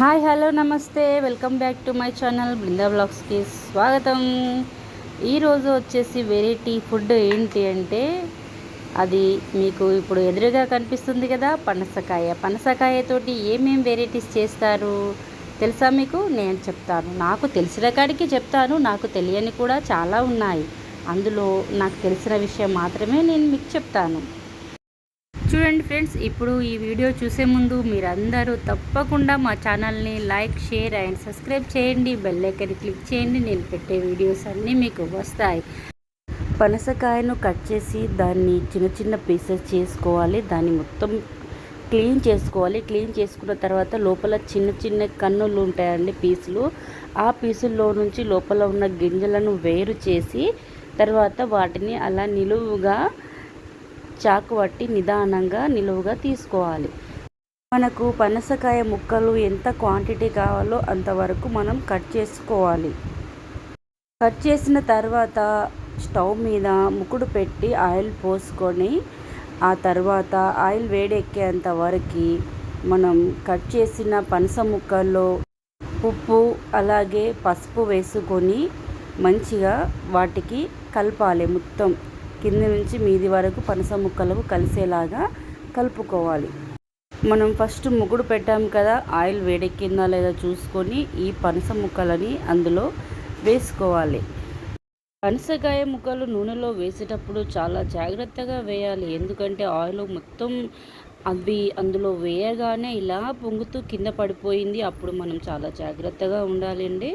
Hi hello namaste. Welcome back to my channel Brinda బ్లాగ్స్కి స్వాగతం. ఈరోజు వచ్చేసి వెరైటీ ఫుడ్ ఏంటి అంటే అది మీకు ఇప్పుడు ఎదురుగా కనిపిస్తుంది కదా పనసకాయ. పనసకాయతోటి ఏమేం వెరైటీస్ చేస్తారు? తెలుసా మీకు? నేను చెప్తాను. నాకు తెలిసిన కాడికి చెప్తాను. నాకు తెలియని కూడా చాలా ఉన్నాయి. అందులో నాకు తెలిసిన విషయం మాత్రమే నేను మీకు చెప్తాను. చూడండి ఫ్రెండ్స్ ఇప్పుడు ఈ వీడియో చూసే ముందు మీరందరూ తప్పకుండా మా ఛానల్ని లైక్ షేర్ అండ్ సబ్స్క్రైబ్ చేయండి. బెల్ ఐకన్ క్లిక్ చేయండి. నేను పెట్టే వీడియోస్ అన్నీ మీకు వస్తాయి. పనసకాయను కట్ చేసి దాన్ని చిన్న చిన్న పీసెస్ చేసుకోవాలి. దాన్ని మొత్తం క్లీన్ చేసుకోవాలి. క్లీన్ చేసుకున్న తర్వాత లోపల చిన్న చిన్న కన్నులు ఉంటాయండి పీసులు. ఆ పీసుల్లో నుంచి లోపల ఉన్న గింజలను వేరు చేసి తర్వాత వాటిని అలా నిలువుగా చాకు పట్టి నిదానంగా నిలువుగా తీసుకోవాలి. మనకు పనసకాయ ముక్కలు ఎంత క్వాంటిటీ కావాలో అంతవరకు మనం కట్ చేసుకోవాలి. కట్ చేసిన తర్వాత స్టవ్ మీద ముకుడు పెట్టి ఆయిల్ పోసుకొని ఆ తర్వాత ఆయిల్ వేడెక్కేంత వరకు మనం కట్ చేసిన పనస ముక్కల్లో ఉప్పు అలాగే పసుపు వేసుకొని మంచిగా వాటికి కలపాలి మొత్తం. కింద నుంచి మీది వరకు పనస ముక్కలకు కలిసేలాగా కలుపుకోవాలి. మనం ఫస్ట్ ముగ్గుడు పెట్టాం కదా ఆయిల్ వేడెక్కిందా లేదా చూసుకొని ఈ పనస ముక్కలని అందులో వేసుకోవాలి. పనసకాయ ముక్కలు నూనెలో వేసేటప్పుడు చాలా జాగ్రత్తగా వేయాలి. ఎందుకంటే ఆయిల్ మొత్తం అవి అందులో వేయగానే ఇలా పొంగుతూ కింద పడిపోయింది. అప్పుడు మనం చాలా జాగ్రత్తగా ఉండాలండి.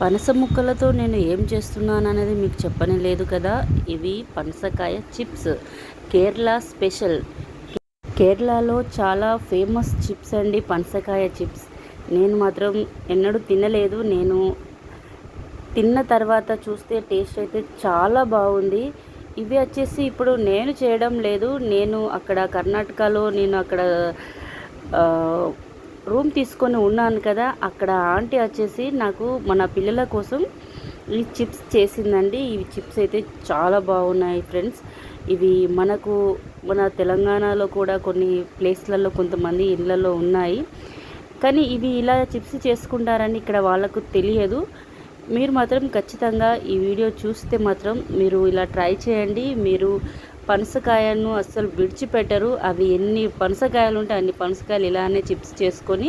పనస ముక్కలతో నేను ఏం చేస్తున్నాను అనేది మీకు చెప్పనే లేదు కదా. ఇవి పనసకాయ చిప్స్. కేరళ స్పెషల్. కేరళలో చాలా ఫేమస్ చిప్స్ అండి పనసకాయ చిప్స్. నేను మాత్రం ఎన్నడూ తినలేదు. నేను తిన్న తర్వాత చూస్తే టేస్ట్ అయితే చాలా బాగుంది. ఇవి వచ్చేసి ఇప్పుడు నేను చేయడం లేదు. నేను అక్కడ కర్ణాటకలో నేను అక్కడ రూమ్ తీసుకొని ఉన్నాను కదా అక్కడ ఆంటీ వచ్చేసి నాకు మన పిల్లల కోసం ఈ చిప్స్ చేసిందండి. ఇవి చిప్స్ అయితే చాలా బాగున్నాయి ఫ్రెండ్స్. ఇవి మనకు మన తెలంగాణలో కూడా కొన్ని ప్లేస్లలో కొంతమంది ఇళ్ళల్లో ఉన్నాయి. కానీ ఇవి ఇలా చిప్స్ చేసుకుంటారని ఇక్కడ వాళ్ళకు తెలియదు. మీరు మాత్రం ఖచ్చితంగా ఈ వీడియో చూస్తే మాత్రం మీరు ఇలా ట్రై చేయండి. మీరు పనసకాయను అస్సలు విడిచిపెట్టరు. అవి ఎన్ని పనసకాయలు ఉంటే అన్ని పనసకాయలు ఇలానే చిప్స్ చేసుకొని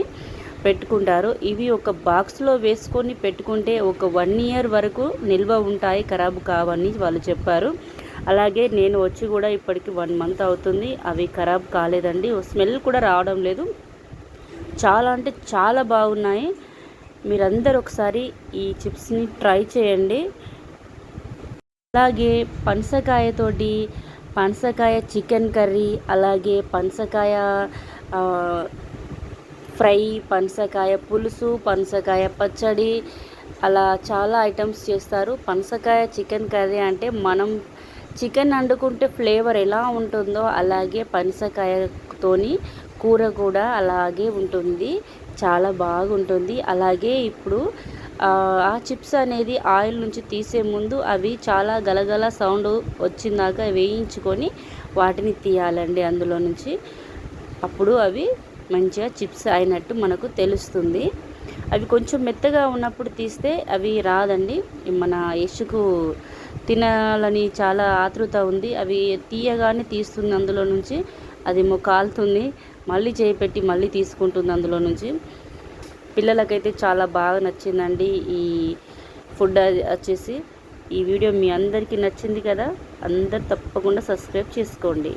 పెట్టుకుంటారు. ఇవి ఒక బాక్స్లో వేసుకొని పెట్టుకుంటే ఒక వన్ ఇయర్ వరకు నిల్వ ఉంటాయి. ఖరాబు కావని వాళ్ళు చెప్పారు. అలాగే నేను వచ్చి కూడా ఇప్పటికి వన్ మంత్ అవుతుంది. అవి ఖరాబ్ కాలేదండి. స్మెల్ కూడా రావడం లేదు. చాలా అంటే చాలా బాగున్నాయి. మీరందరూ ఒకసారి ఈ చిప్స్ని ట్రై చేయండి. అలాగే పనసకాయతోటి పనసకాయ చికెన్ కర్రీ అలాగే పనసకాయ ఫ్రై పనసకాయ పులుసు పనసకాయ పచ్చడి అలా చాలా ఐటమ్స్ చేస్తారు. పనసకాయ చికెన్ కర్రీ అంటే మనం చికెన్ వండుకుంటే ఫ్లేవర్ ఎలా ఉంటుందో అలాగే పనసకాయతోని కూర కూడా అలాగే ఉంటుంది. చాలా బాగుంటుంది. అలాగే ఇప్పుడు ఆ చిప్స్ అనేది ఆయిల్ నుంచి తీసే ముందు అవి చాలా గలగల సౌండ్ వచ్చిందాక వేయించుకొని వాటిని తీయాలండి అందులో నుంచి. అప్పుడు అవి మంచిగా చిప్స్ అయినట్టు మనకు తెలుస్తుంది. అవి కొంచెం మెత్తగా ఉన్నప్పుడు తీస్తే అవి రాదండి. మన యశుకు తినాలని చాలా ఆతృత ఉంది. అవి తీయగానే తీస్తుంది అందులో నుంచి. అది కాలుతుంది. మళ్ళీ చేయి పెట్టి మళ్ళీ తీసుకుంటుంది అందులో నుంచి. పిల్లలకైతే చాలా బాగా నచ్చిందండి ఈ ఫుడ్ వచ్చేసి. ఈ వీడియో మీ అందరికీ నచ్చింది కదా అందరు తప్పకుండా సబ్స్క్రైబ్ చేసుకోండి.